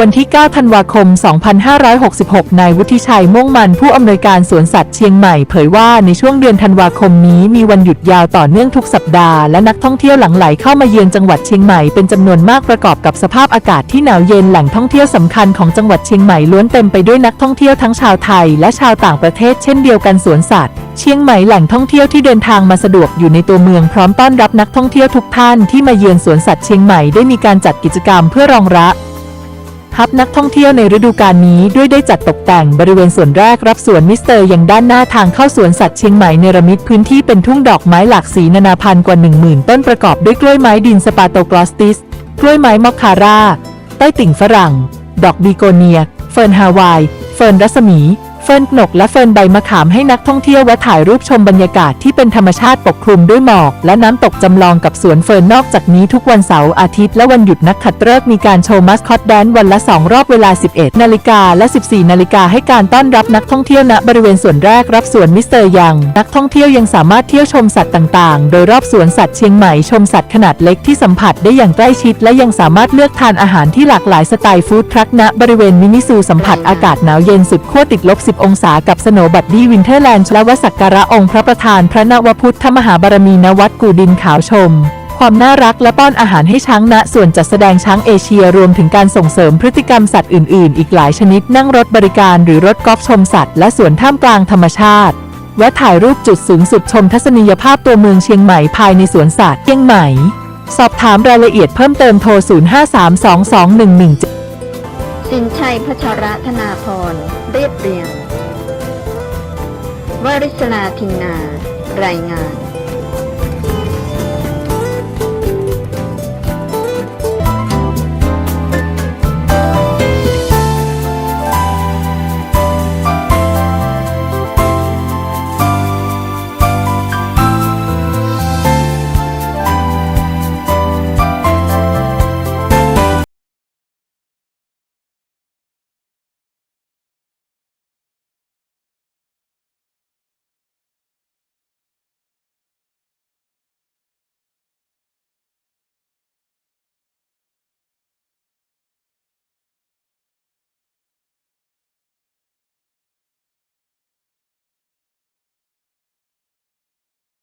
วันที่ 9 ธันวาคม 2566 นายวุฒิชัยม่วงมันผู้อำนวยการสวนสัตว์เชียงใหม่เผยว่าในช่วงเดือนธันวาคมนี้มีวันหยุดยาวต่อเนื่องทุกสัปดาห์และนักท่องเที่ยวหลั่งไหลเข้ามาเยือนจังหวัดเชียงใหม่เป็นจำนวนมากประกอบกับสภาพอากาศที่หนาวเย็นแหล่งท่องเที่ยวสำคัญของจังหวัดเชียงใหม่ล้วนเต็มไปด้วยนักท่องเที่ยวทั้งชาวไทยและชาวต่างประเทศเช่นเดียวกันสวนสัตว์เชียงใหม่แหล่งท่องเที่ยวที่เดินทางมาสะดวกอยู่ในตัวเมืองพร้อมต้อนรับนักท่องเที่ยวทุกท่านที่มาเยือนสวนสัตว์เชียงใหม่ได้มีการจัดกิจกรรมเพื่อรองรับ ทับนักท่องเที่ยวในฤดูกาลนี้ด้วยได้จัดตกแต่งบริเวณส่วนแรกรับสวนมิสเตอร์อย่างด้านหน้าทางเข้าสวนสัตว์เชียงใหม่เนรมิตพื้นที่เป็นทุ่งดอกไม้หลากสีนานาพันธุ์กว่า 10,000 ต้นประกอบด้วยกล้วยไม้ดินสปาโตกลอสติส กล้วยไม้มอคคาร่า ใต้ติ่งฝรั่ง ดอกบีโกเนีย เฟิร์นฮาวาย เฟิร์นรัศมี เฟิร์นกนกและเฟิร์นใบมะขามให้นักท่องเที่ยวแวะถ่ายรูปชมบรรยากาศที่เป็นธรรมชาติปกคลุมด้วยหมอก และน้ำตกจำลองกับสวนเฟิร์นนอกจากนี้ทุกวันเสาร์อาทิตย์และวันหยุดนักขัตฤกษ์มีการโชว์มัสคอตแดนซ์วันละ 2 รอบเวลา 11 นาฬิกาและ 14 นาฬิกาให้การต้อนรับนักท่องเที่ยวณบริเวณสวนแรกรับสวนมิสเตอร์ยัง นักท่องเที่ยวยังสามารถเที่ยวชมสัตว์ต่างๆ โดยรอบสวนสัตว์เชียงใหม่ชมสัตว์ขนาดเล็กที่สัมผัสได้อย่างใกล้ชิด และยังสามารถเลือกทานอาหารที่หลากหลายสไตล์ฟู้ดทรัคณบริเวณมินิซูสัมผัสอากาศหนาวเย็นสุดขั้วติดลบ10องศากับสโนบัดดี้วินเทอร์แลนด์และวัสักการะองค์พระประธานพระนวพุทธมหาบารมีณวัดกูดินขาวชม ความน่ารักและป้อนอาหารให้ช้างณส่วนจัดแสดงช้างเอเชียรวมถึงการส่งเสริมพฤติกรรมสัตว์อื่น ๆ อีกหลายชนิดนั่งรถบริการหรือรถกอล์ฟชมสัตว์และสวนท่ามกลางธรรมชาติแวะถ่ายรูปจุดสูงสุดชมทัศนียภาพตัวเมืองเชียงใหม่ภายในสวนสัตว์เชียงใหม่ สอบถามรายละเอียดเพิ่มเติมโทร 05322117สินชัยพัชระธนาพรเรียบเรียง วริศราทินนา รายงาน